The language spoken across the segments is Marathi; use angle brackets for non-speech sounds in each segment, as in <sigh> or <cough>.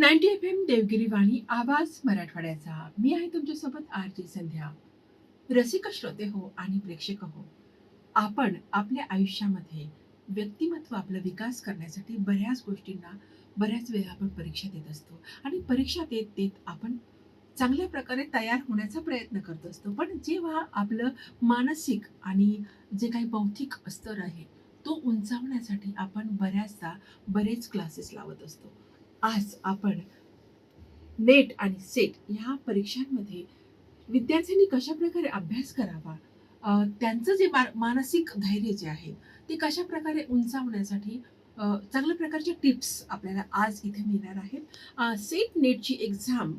Ninety F M Devgiri Vani आवाज मराठवाड्याचा. मी आहे तुमच्यासोबत आर जी संध्या. रसिक श्रोते हो आणि प्रेक्षक हो आपण आपल्या आयुष्यामध्ये व्यक्तिमत्व आपला विकास करण्यासाठी बऱ्याच गोष्टींना बऱ्याच वेळा आपण परीक्षा देत असतो. आणि परीक्षा देत देत आपण चांगल्या प्रकारे तयार होण्याचा प्रयत्न करत असतो. पण जेव्हा आपलं मानसिक आणि जे काही बौद्धिक स्तर आहे तो उंचावण्यासाठी आपण बऱ्याचदा बरेच क्लासेस लावत असतो. आज आपण नेट आणि सेट ह्या परीक्षांमध्ये विद्यार्थ्यांनी कशा प्रकारे अभ्यास करावा? त्यांचं जे मा- मानसिक धैर्य जे आहे ते कशा प्रकारे उंचावण्यासाठी चांगल्या प्रकारच्या टिप्स आपल्याला आज इथे मिळणार आहेत. सेट नेटची एक्झाम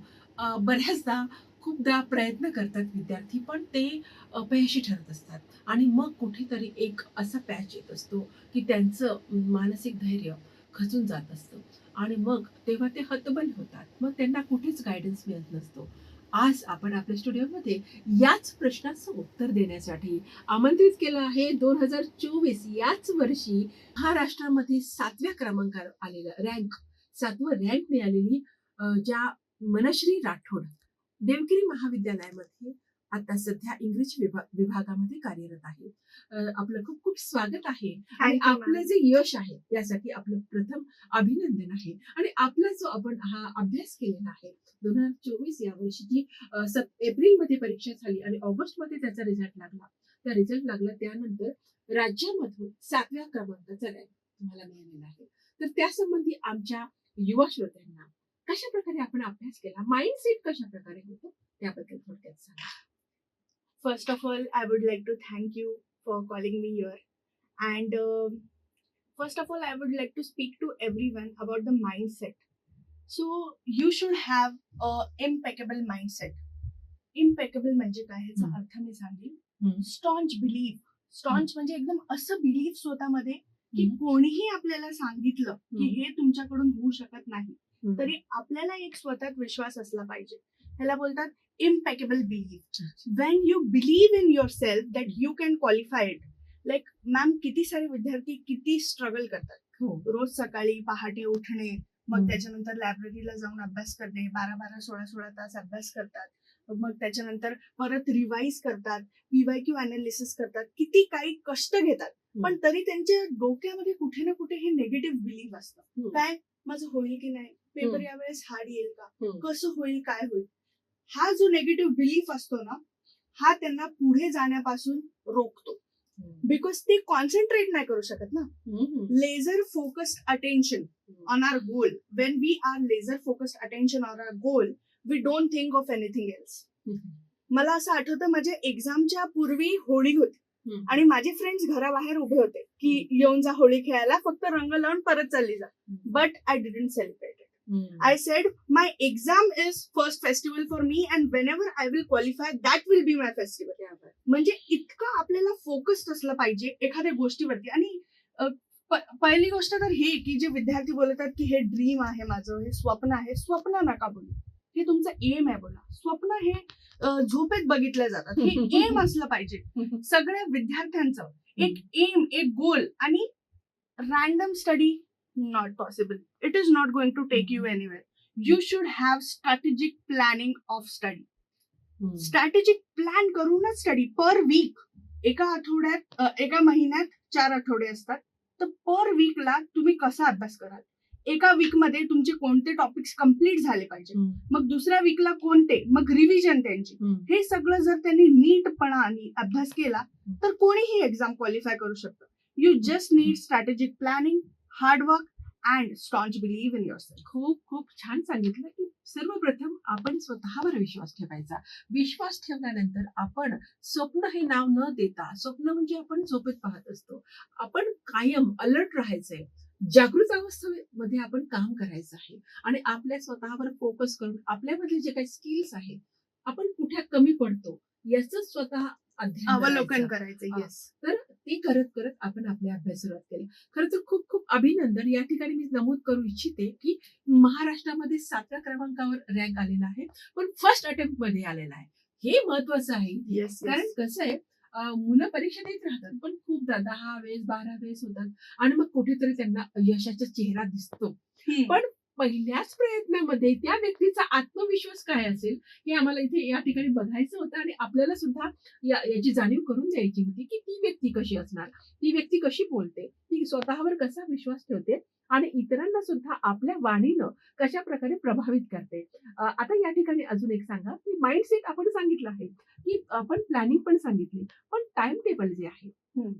बऱ्याचदा खूपदा प्रयत्न करतात विद्यार्थी पण ते अपयशी ठरत असतात. आणि मग कुठेतरी एक असा पॅच येत असतो की त्यांचं मानसिक धैर्य खचून जात असतं. आणि मग तेव्हा ते हतबल होतात. मग त्यांना कुठेच गायडन्स मिळत नसतो. आज आपण आपल्या स्टुडिओमध्ये याच प्रश्नाचं उत्तर देण्यासाठी आमंत्रित केलं आहे दोन हजार चोवीस याच वर्षी महाराष्ट्रामध्ये सातव्या क्रमांकावर आलेलं रँक सातवं रँक मिळालेली ज्या मनश्री राठोड देवगिरी महाविद्यालयामध्ये आता सध्या इंग्रजी विभा विभागामध्ये कार्यरत आहे. आपलं खूप खूप स्वागत आहे. आणि आपलं. जे यश आहे यासाठी आपलं प्रथम अभिनंदन आहे. आणि आपला जो आपण हा अभ्यास केलेला आहे दोन हजार चोवीस या वर्षीची अं, सप एप्रिलमध्ये परीक्षा झाली आणि ऑगस्टमध्ये त्याचा रिझल्ट लागला. त्या रिझल्ट लागला त्यानंतर राज्यामधून सातव्या क्रमांकाचा रँक तुम्हाला मिळालेला आहे. तर त्यासंबंधी आमच्या युवा श्रोत्यांना कशा प्रकारे आपण अभ्यास केला? माइंडसेट कशा प्रकारे होतो? त्याबद्दल थोडक्यात सांगा. First of all, I would like to thank you for calling me here. And uh, first of all, I would like to speak to everyone about the mindset. So you should have a impeccable mindset. Impeccable म्हणजे काय ह्याचा. अर्थ मी सांगेन. स्टॉन्च बिलीव्ह स्टॉन्च म्हणजे एकदम असं बिलीव्ह स्वतःमध्ये की. कोणीही आपल्याला सांगितलं की. हे तुमच्याकडून होऊ शकत नाही. तरी आपल्याला एक स्वतःत विश्वास असला पाहिजे ह्याला बोलतात impeccable believe when you believe in yourself that you can qualify it like ma'am किती सारे विद्यार्थी किती स्ट्रगल करतात. हो. रोज सकाळी पहाटे उठणे मग. त्याच्यानंतर लायब्ररीला जाऊन अभ्यास करणे बारा बारा सोळा सोळा तास अभ्यास करतात. मग त्याच्यानंतर परत रिवाईज करतात क्यू अनालिसिस करतात. किती काही कष्ट घेतात. पण तरी त्यांच्या डोक्यामध्ये कुठे ना कुठे हे निगेटिव्ह बिलीव्ह असतं. काय? माझं होईल की नाही? पेपर. यावेळेस हार्ड येईल का. कसं होईल काय होईल? हा जो नेगेटिव्ह बिलीफ असतो ना हा त्यांना पुढे जाण्यापासून रोखतो. बिकॉज ते कॉन्सन्ट्रेट नाही करू शकत ना. Laser focused attention on our goal when we are laser focused attention on our goal we don't think of anything else. मला असं आठवतं माझ्या एक्झामच्या पूर्वी होळी होती. आणि माझे फ्रेंड्स घराबाहेर उभे होते की येऊन जा होळी खेळायला फक्त रंग लावून परत चालली जा. But I didn't celebrate it hmm. I said my exam is first festival for me and whenever I will qualify that will be my festival. म्हणजे इतकं आपल्याला फोकस्ड असलं पाहिजे एखाद्या गोष्टीवरती. आणि पहिली गोष्ट तर हे की जे विद्यार्थी बोलतात की हे ड्रीम आहे माझं हे स्वप्न आहे. स्वप्न नका बोलू. हे तुमचं एम आहे बोला. स्वप्न हे झोपेत बघितलं जातात हे एम <laughs> असलं पाहिजे. सगळ्या विद्यार्थ्यांचं एक एम एक गोल आणि random study not possible it is not going to take you anywhere you should have strategic planning of study hmm. Strategic plan करूनच स्टडी पर वीक एका आठवड्यात एका महिन्यात चार आठवडे असतात. तर पर वीकला तुम्ही कसा अभ्यास कराल? एका वीकमध्ये तुमचे कोणते टॉपिक्स कंप्लीट झाले पाहिजे. मग दुसऱ्या वीकला कोणते? मग रिव्हिजन त्यांची. हे सगळं जर त्यांनी नीटपणाने अभ्यास केला तर कोणीही एक्झाम क्वालिफाय करू शकतं. You just need strategic planning hard work and staunch believe in your खूप खूप छान सांगितलं की सर्वप्रथम आपण स्वतःवर विश्वास ठेवायचा. विश्वास ठेवल्यानंतर आपण स्वप्न हे नाव न देता स्वप्न म्हणजे आपण झोपेत पाहत असतो. आपण कायम अलर्ट राहायचंय. जागृत अवस्थेमध्ये आपण काम करायचं आहे. आणि आपल्या स्वतःवर फोकस करून आपल्यामधले जे काही स्किल्स आहेत आपण कुठे कमी पडतो याच स्वतः अवलोकन करायचं. येस तर ते करत करत आपण आपल्या अभ्यास सुरुवात केला. खरं तर खूप खूप अभिनंदन. या ठिकाणी मी नमूद करू इच्छिते की महाराष्ट्रामध्ये सातव्या क्रमांकावर रँक आलेला आहे पण फर्स्ट अटेम्प्टमध्ये आलेला आहे. हे महत्वाचं आहे. येस कारण कसं आहे मुलं परीक्षा देत राहतात पण खूपदा दहा वेळेस बारा वेळेस होतात. आणि मग कुठेतरी त्यांना यशाचा चेहरा दिसतो. पण पहिल्याच प्रयत्नामध्ये त्या व्यक्तीचा आत्मविश्वास काय असेल हे आम्हाला इथे या ठिकाणी बघायचं होतं आणि आपल्याला सुद्धा याची जाणीव करून द्यायची होती की ती व्यक्ती कशी असणार ती व्यक्ती कशी बोलते ती स्वतःवर कसा विश्वास ठेवते आणि इतरांना सुद्धा आपल्या वाणीनं कशा प्रकारे प्रभावित करते. आता या ठिकाणी अजून एक सांगा की माइंडसेट आपण सांगितलं आहे की आपण प्लॅनिंग पण सांगितली पण टाइम टेबल जे आहे.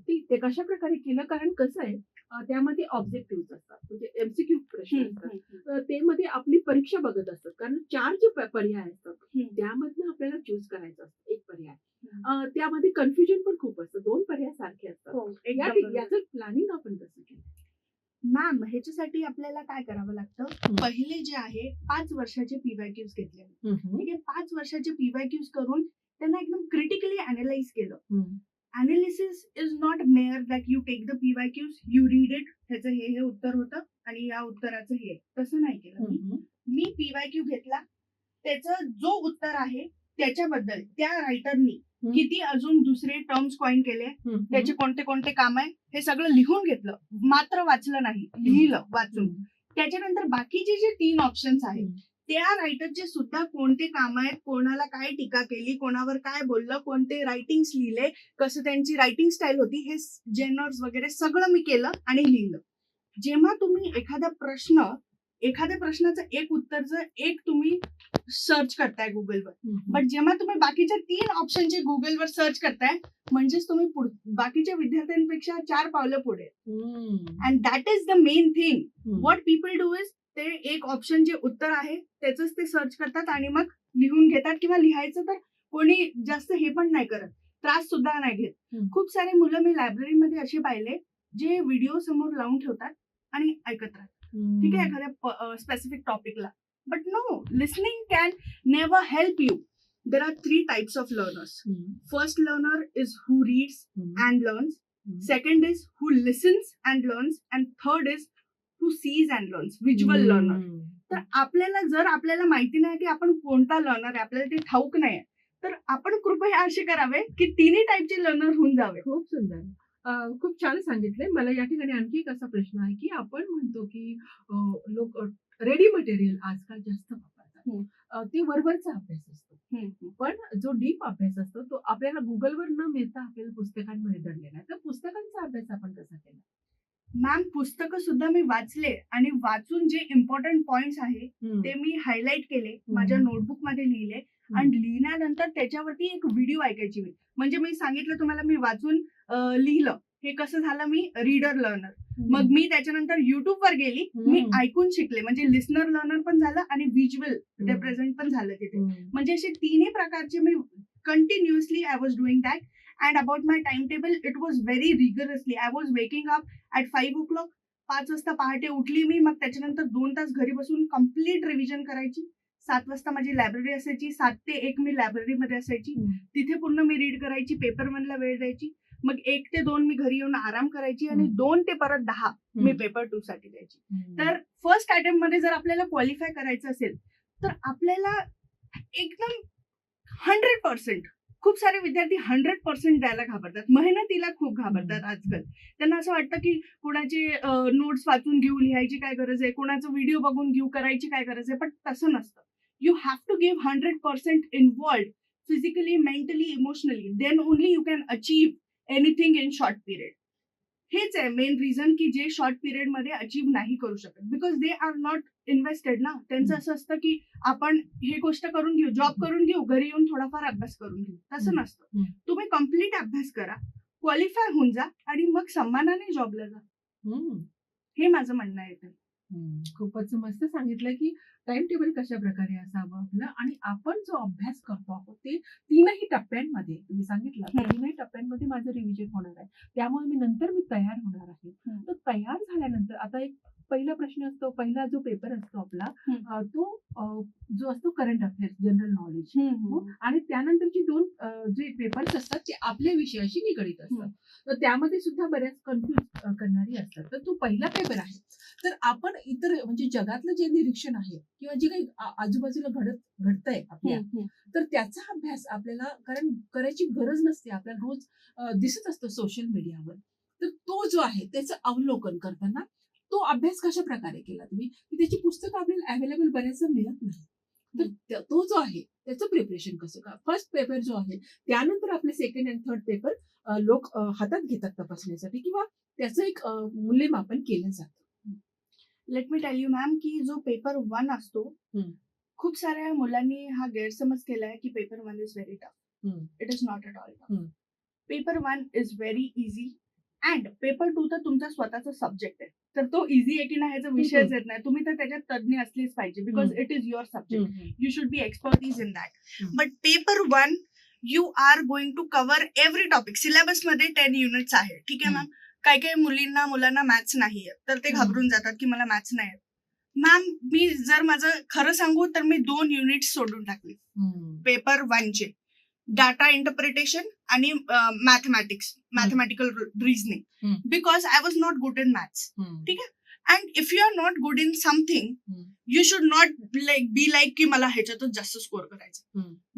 ती ते कशा प्रकारे केलं? कारण कसं आहे त्यामध्ये ऑब्जेक्टिव्ह असतात म्हणजे एमसीक्यू प्रश्न असतात. मध्ये आपली परीक्षा बघत असतात कारण चार जे पर्याय असतात. त्यामधनं आपल्याला चूज करायचं असतं एक पर्याय. त्यामध्ये कन्फ्युजन पण खूप असतं दोन पर्याय सारखे असतात. हो. याचं प्लॅनिंग आपण कसं मॅम ह्याच्यासाठी आपल्याला काय करावं लागतं. पहिले जे आहे पाच वर्षाचे पीवायक्यूज घेतले. ठीक आहे? पाच वर्षाचे पीवायक्यूज करून त्यांना एकदम क्रिटिकली अनालाइज केलं. Analysis is not mere that you take the PYQs you read it ह्याचं हे हे उत्तर होतं आणि या उत्तराचं हे. तसं नाही केलं मी. हम्म. मी पीवायक्यू घेतला. त्याचं जो उत्तर आहे त्याच्याबद्दल त्या रायटरनी. किती अजून दुसरे टर्म्स कॉइन केले. त्याचे कोणते कोणते काम आहे हे सगळं लिहून घेतलं मात्र वाचलं नाही लिहिलं वाचून. त्याच्यानंतर बाकीचे जे तीन ऑप्शन्स आहेत. त्या रायटरचे सुद्धा कोणते काम आहेत कोणाला काय टीका केली कोणावर काय बोललं कोणते रायटिंग लिहिले कसं त्यांची रायटिंग स्टाईल होती हे जेनर्स वगैरे सगळं मी केलं आणि लिहिलं जेव्हा तुम्ही एखादा प्रश्न एखाद्या प्रश्नाचं एक उत्तरचं एक तुम्ही सर्च करताय गुगलवर. बट जेव्हा तुम्ही बाकीच्या तीन ऑप्शनचे गुगलवर सर्च करताय म्हणजेच तुम्ही बाकीच्या विद्यार्थ्यांपेक्षा चार पावलं पुढे. And that is the main thing. What people do is ते एक ऑप्शन जे उत्तर आहे त्याच ते सर्च करतात आणि मग लिहून घेतात किंवा लिहायचं तर कोणी जास्त हे पण नाही करत त्रास सुद्धा नाही घेत. खूप सारे मुलं मी लायब्ररीमध्ये असे पाहिले जे व्हिडिओ समोर लावून ठेवतात आणि ऐकत राहतात ठीक आहे एखाद्या specific टॉपिकला but no listening can never help you there are three types of learners. First learner is who reads. And learns is who listens and learns. And third is who sees and learns. Visual learner. हम्म. तर आपल्याला जर आपल्याला माहिती नाही की आपण कोणता लर्नर आहे आपल्याला ते ठाऊक नाही तर आपण कृपया असे करावे की तिन्ही टाईपचे लर्नर होऊन जावे. खूप सुंदर. खूप छान सांगितलंय. मला या ठिकाणी आणखी एक असा प्रश्न आहे की आपण म्हणतो की लोक रेडी मटेरियल आजकाल जास्त वापरतात. ते वरवरचा अभ्यास असतो. पण जो डीप अभ्यास असतो तो आपल्याला गुगलवर न मिळता आपल्याला पुस्तकांमध्ये दडलेला आहे. तर पुस्तकांचा अभ्यास आपण कसा केला? मॅम पुस्तकं सुद्धा मी वाचले आणि वाचून जे इम्पॉर्टंट पॉइंट्स आहे ते मी हायलाइट केले माझ्या नोटबुकमध्ये लिहिले आणि लिहिल्यानंतर त्याच्यावरती एक व्हिडिओ ऐकायची म्हणजे मी सांगितलं तुम्हाला मी वाचून लिहिलं. हे कसं झालं मी? रीडर लर्नर मग मी त्याच्यानंतर युट्यूब वर गेली. मी. ऐकून शिकले. म्हणजे लिस्नर लर्नर पण झालं आणि व्हिज्युअल. रिप्रेझेंट पण झालं तिथे. म्हणजे असे तिन्ही प्रकारचे मी continuously I was doing that and about my time table it was very rigorously I was waking up at five o'clock पाच वाजता पहाटे उठली मी. मग त्याच्यानंतर दोन तास घरी बसून कंप्लीट रिव्हिजन करायची. सात वाजता माझी लायब्ररी असायची. सात ते एक मी लायब्ररीमध्ये असायची. तिथे पूर्ण मी रीड करायची. पेपर मधला वेळ द्यायची. मग एक ते दोन मी घरी येऊन आराम करायची आणि. दोन ते परत दहा मी. पेपर टू साठी द्यायची. तर फर्स्ट अटेम्प्टमध्ये जर आपल्याला क्वालिफाय करायचं असेल तर आपल्याला एकदम हंड्रेड पर्सेंट खूप सारे विद्यार्थी हंड्रेड पर्सेंट द्यायला घाबरतात. मेहनतीला खूप घाबरतात आजकाल. त्यांना असं वाटतं की कुणाचे नोट्स वाचून घेऊ लिहायची काय गरज आहे? कुणाचं व्हिडिओ बघून घेऊ करायची काय गरज आहे? पण तसं नसतं. You have to give hundred percent involved physically mentally emotionally then only you can achieve anything in short period हेच आहे मेन रिझन की जे शॉर्ट पिरियडमध्ये अचीव नाही करू शकत because they are not invested ना त्यांचं असं असतं की आपण हे गोष्ट करून घेऊ जॉब करून घेऊ घरी येऊन थोडाफार अभ्यास करून घेऊ तसं. नसतं. तुम्ही कंप्लीट अभ्यास करा क्वालिफाय होऊन जा आणि मग सन्मानाने जॉबला जा. हे माझं म्हणणं आहे. खूपच मस्त सांगितलं की टाइम टेबल कशा प्रकारे असावं आपलं आणि आपण जो अभ्यास करतो आहोत ते तीनही टप्प्यांमध्ये तुम्ही सांगितलं. तीनही टप्प्यांमध्ये माझं रिव्हिजन होणार आहे त्यामुळे मी नंतर मी तयार होणार आहे. तर तयार झाल्यानंतर आता एक पहिला प्रश्न असतो पहिला जो पेपर असतो आपला तो जो असतो करंट अफेअर्स जनरल नॉलेज. आणि त्यानंतरची दोन जे पेपर्स असतात ते आपल्या विषयाशी निगडीत असतात. तर त्यामध्ये सुद्धा बऱ्याच कन्फ्युज करणारी असतात. तर तो पहिला पेपर आहे. तर आपण इतर म्हणजे जगातलं जे निरीक्षण आहे किंवा जे काही आजूबाजूला घडत घडतंय आपल्या. तर त्याचा अभ्यास आपल्याला कारण करायची गरज नसते. आपल्याला रोज दिसत असतो सोशल मीडियावर तर तो जो आहे त्याचं अवलोकन करताना तो अभ्यास कशा प्रकारे केला तुम्ही? की त्याची पुस्तकं आपल्याला अवेलेबल बऱ्याचदा मिळत नाही. तर तो जो आहे त्याचं प्रिपरेशन कसं का? फर्स्ट पेपर जो आहे त्यानंतर आपले सेकंड अँड थर्ड पेपर लोक हातात घेतात तपासण्यासाठी किंवा त्याचं एक मूल्यमापन केलं जातं. Let me tell you ma'am की जो पेपर वन असतो. खूप साऱ्या मुलांनी हा गैरसमज केलाय की paper one is very tough. It is not at all. Paper one is very easy and paper two तर तुमचा स्वतःचा सब्जेक्ट आहे. तर तो इझी आहे की नाही ह्याचा विषयच येत नाही. तुम्ही तर त्याच्यात तज्ञ असलीच पाहिजे because. It is your subject you should be expertise in that. Hmm. but paper one you are going to cover every topic. Syllabus मध्ये टेन युनिट्स आहे. ठीक आहे. मॅम काही काही मुलींना मुलांना मॅथ्स नाही आहे तर ते. घाबरून जातात की मला मॅथ्स नाही मॅम मी जर माझं खरं सांगू तर मी दोन युनिट सोडून टाकली. पेपर वनचे डाटा इंटरप्रिटेशन आणि mathematics mathematical reasoning Hmm. Because I was not good in maths and if you are not good in something. You should not like be like की मला ह्याच्यातच जास्त स्कोअर करायचं.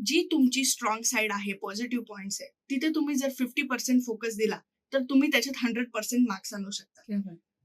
जी तुमची स्ट्रॉंग साईड आहे पॉझिटिव्ह पॉइंट्स आहे तिथे तुम्ही जर फिफ्टी पर्सेंट फोकस दिला तर तुम्ही त्याच्यात हंड्रेड पर्सेंट मार्क्स आणू शकता.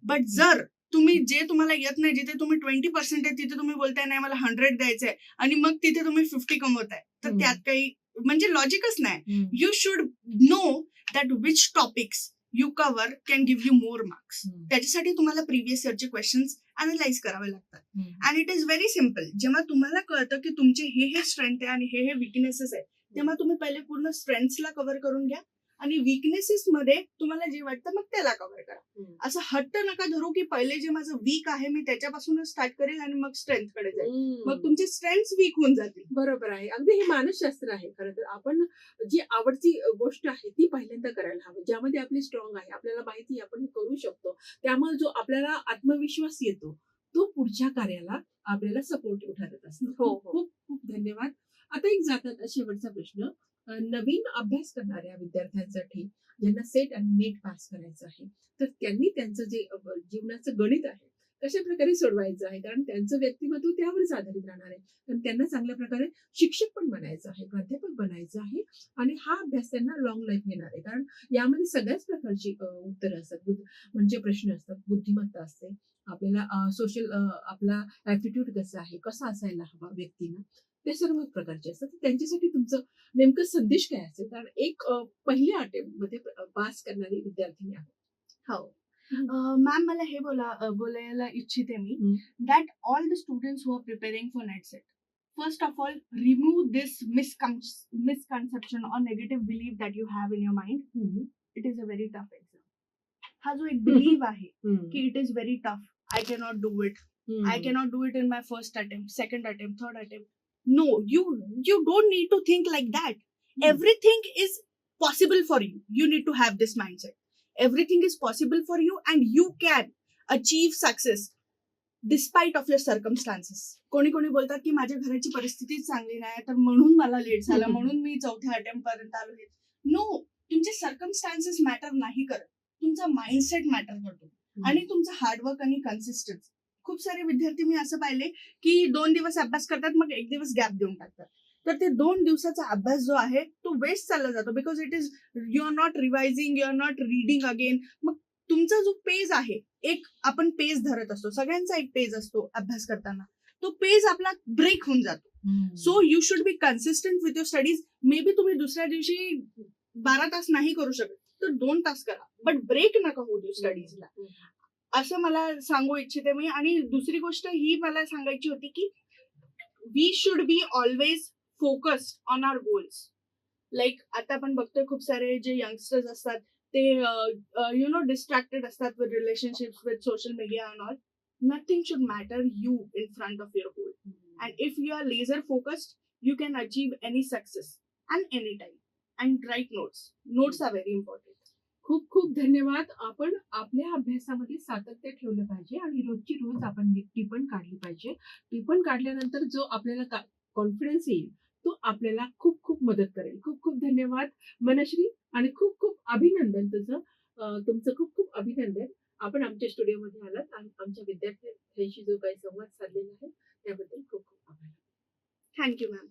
बट जर तुम्ही जे तुम्हाला येत नाही जिथे तुम्ही ट्वेंटी पर्सेंट आहे तिथे तुम्ही बोलताय नाही मला हंड्रेड द्यायचंय. आणि मग तिथे तुम्ही फिफ्टी कमवताय. तर. त्यात काही म्हणजे लॉजिकच नाही. You should know that which topics you cover can give you more marks त्याच्यासाठी तुम्हाला प्रिव्हियस इयरचे क्वेश्चन्स अनालाइज करावे लागतात. And it is very simple जेव्हा तुम्हाला कळतं की तुमचे हे हे स्ट्रेंथ आहे आणि हे हे विकनेसेस आहे तेव्हा तुम्ही पहिले पूर्ण स्ट्रेंथ्सला कव्हर करून घ्या. आणि weaknesses मध्ये तुम्हाला जे वाटतं मग त्याला कव्हर करा. असं हट्ट नका धरू की पहिले जे माझं वीक आहे मी त्याच्यापासूनच स्टार्ट करेल आणि मग स्ट्रेंथकडे जाईल मग तुमचे स्ट्रेंथ वीक होऊन जातील. बरोबर आहे. अगदी हे मानसशास्त्र आहे खरं तर. आपण जी आवडती गोष्ट आहे ती पहिल्यांदा करायला हवी. ज्यामध्ये आपली स्ट्रॉंग आहे आपल्याला माहिती आपण हे करू शकतो. त्यामुळे जो आपल्याला आत्मविश्वास येतो तो पुढच्या कार्याला आपल्याला सपोर्टिव्ह ठरत असतो. हो, खूप खूप खूप धन्यवाद. आता एक जातात शेवटचा प्रश्न. नवीन अभ्यास करणाऱ्या विद्यार्थ्यांसाठी ज्यांना सेट आणि नेट पास करायचं आहे तर त्यांनी त्यांचं जे जीवनाचं गणित आहे कशा प्रकारे सोडवायचं आहे? कारण त्यांचं व्यक्तिमत्व त्यावरच आधारित राहणार आहे. कारण त्यांना चांगल्या प्रकारे शिक्षक पण बनायचं आहे प्राध्यापक बनायचं आहे आणि हा अभ्यास त्यांना लॉंग लाईफ येणार आहे. कारण यामध्ये सगळ्याच प्रकारची उत्तरं असतात. बुद्ध- म्हणजे प्रश्न असतात. बुद्धिमत्ता असते. आपल्याला सोशल आपला ऍटिट्यूड कसा आहे? कसा असायला हवा व्यक्तीनं? ते सर्व प्रकारचे असतात. तर त्यांच्यासाठी तुमचं नेमकं संदेश काय असेल? कारण एक पहिल्या अटेम्प्टमध्ये पास करणारी विद्यार्थिनी आहे. हो. मॅम मला हे बोला अ, बोलायला इच्छिते मी हम्म. That all the students who are preparing for NET SET first of all remove this misconception और negative believe that you have in your mind it is a very tough exam हा जो एक बिलीव आहे की it is very tough I cannot do it I cannot do it in my first attempt, second attempt, third attempt. No, you you don't need to think like that. Hmm. Everything is possible for you. You need to have this mindset. Everything is possible for you, and you can achieve success despite of your circumstances. कोणी कोणी बोलतात की माझ्या घराची परिस्थितीच चांगली नाही तर म्हणून मला लेट झाला <laughs> म्हणून मी चौथ्या अटेम्प्ट पर्यंत आलो हे. नो तुमचे सर्कमस्टान्सेस मॅटर नाही करत. तुमचा माइंडसेट मॅटर करतो. आणि तुमचं हार्डवर्क आणि कन्सिस्टन्स खूप सारे विद्यार्थी मी असं पाहिले की दोन दिवस अभ्यास करतात मग एक दिवस गॅप देऊन टाकतात. तर ते दोन दिवसाचा अभ्यास जो आहे तो वेस्ट चालला जातो. Because it is you are not revising you are not reading again मग तुमचा जो पेज आहे एक आपण पेज धरत असतो. सगळ्यांचा एक पेज असतो अभ्यास करताना. तो पेज आपला ब्रेक होऊन जातो. So you should be consistent with your studies maybe तुम्ही दुसऱ्या दिवशी बारा तास नाही करू शकत तर दोन तास करा. बट ब्रेक नका होऊ देऊ स्टडीजला असं मला सांगू इच्छिते मी. आणि दुसरी गोष्ट ही मला सांगायची होती की we should be always focused on our goals like आता आपण बघतोय खूप सारे जे यंगस्टर्स असतात ते यु नो डिस्ट्रॅक्टेड असतात with relationship with social media and all nothing should matter you in front of your goal and if you are laser focused you can achieve any success and any time and write notes notes are very important खूप खूप धन्यवाद. आपण आपल्या अभ्यासामध्ये सातत्य ठेवलं पाहिजे आणि रोजची रोज आपण टिपण काढली पाहिजे. टिपण काढल्यानंतर जो आपल्याला कॉन्फिडन्स येईल तो आपल्याला खूप खूप मदत करेल. खूप खूप धन्यवाद मनश्री आणि खूप खूप अभिनंदन तुझं. तुमचं खूप खूप अभिनंदन. आपण आमच्या स्टुडिओमध्ये आलात आणि आमच्या विद्यार्थ्यांशी जो काही संवाद साधलेला आहे त्याबद्दल खूप खूप आभार. Thank you ma'am